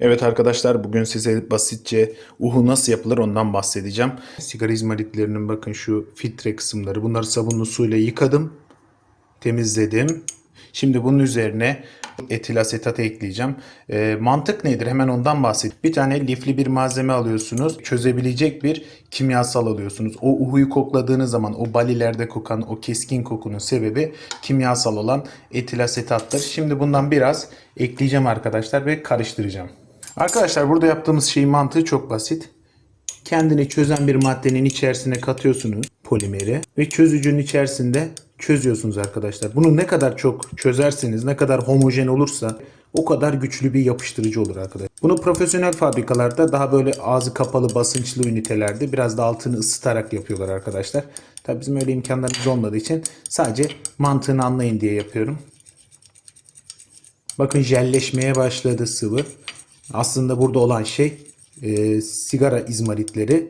Evet arkadaşlar bugün size basitçe uhu nasıl yapılır ondan bahsedeceğim. Sigara izmaritlerinin bakın şu filtre kısımları bunları sabunlu suyla yıkadım. Temizledim. Şimdi bunun üzerine etil asetat ekleyeceğim. Ee, mantık nedir? Hemen ondan bahsedeyim. Bir tane lifli bir malzeme alıyorsunuz. Çözebilecek bir kimyasal alıyorsunuz. O uhuyu kokladığınız zaman o balilerde kokan o keskin kokunun sebebi kimyasal olan etil asetattır. Şimdi bundan biraz ekleyeceğim arkadaşlar ve karıştıracağım. Arkadaşlar burada yaptığımız şeyin mantığı çok basit. Kendini çözen bir maddenin içerisine katıyorsunuz polimeri ve çözücünün içerisinde çözüyorsunuz arkadaşlar. Bunu ne kadar çok çözerseniz, ne kadar homojen olursa o kadar güçlü bir yapıştırıcı olur arkadaşlar. Bunu profesyonel fabrikalarda daha böyle ağzı kapalı basınçlı ünitelerde biraz da altını ısıtarak yapıyorlar arkadaşlar. Tabii bizim öyle imkanlarımız olmadığı için sadece mantığını anlayın diye yapıyorum. Bakın jelleşmeye başladı sıvı. Aslında burada olan şey e, sigara izmaritleri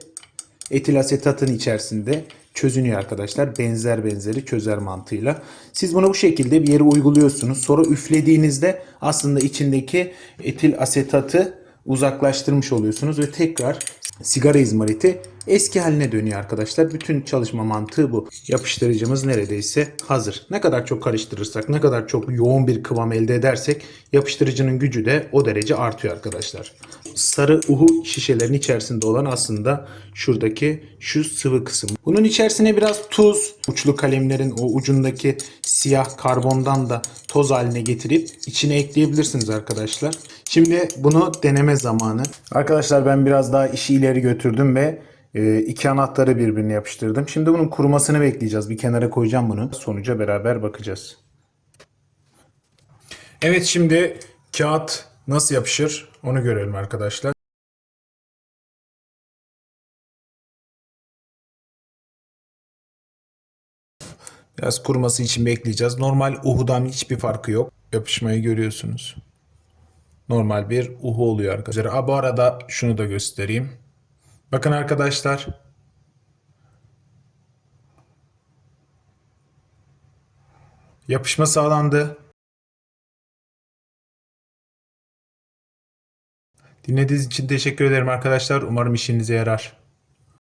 etil asetatın içerisinde çözünüyor arkadaşlar. Benzer benzeri çözer mantığıyla. Siz bunu bu şekilde bir yere uyguluyorsunuz. Sonra üflediğinizde aslında içindeki etil asetatı uzaklaştırmış oluyorsunuz ve tekrar sigara izmariti eski haline dönüyor arkadaşlar. Bütün çalışma mantığı bu. Yapıştırıcımız neredeyse hazır. Ne kadar çok karıştırırsak, ne kadar çok yoğun bir kıvam elde edersek yapıştırıcının gücü de o derece artıyor arkadaşlar. Sarı uhu şişelerin içerisinde olan aslında şuradaki şu sıvı kısım. Bunun içerisine biraz tuz, uçlu kalemlerin o ucundaki siyah karbondan da toz haline getirip içine ekleyebilirsiniz arkadaşlar. Şimdi bunu deneme zamanı. Arkadaşlar ben biraz daha işi ileri götürdüm ve iki anahtarı birbirine yapıştırdım. Şimdi bunun kurumasını bekleyeceğiz. Bir kenara koyacağım bunu. Sonuca beraber bakacağız. Evet şimdi kağıt nasıl yapışır onu görelim arkadaşlar. Biraz kuruması için bekleyeceğiz. Normal uhudan hiçbir farkı yok. Yapışmayı görüyorsunuz. Normal bir uhu oluyor arkadaşlar. Aa, bu arada şunu da göstereyim. Bakın arkadaşlar. Yapışma sağlandı. Dinlediğiniz için teşekkür ederim arkadaşlar. Umarım işinize yarar.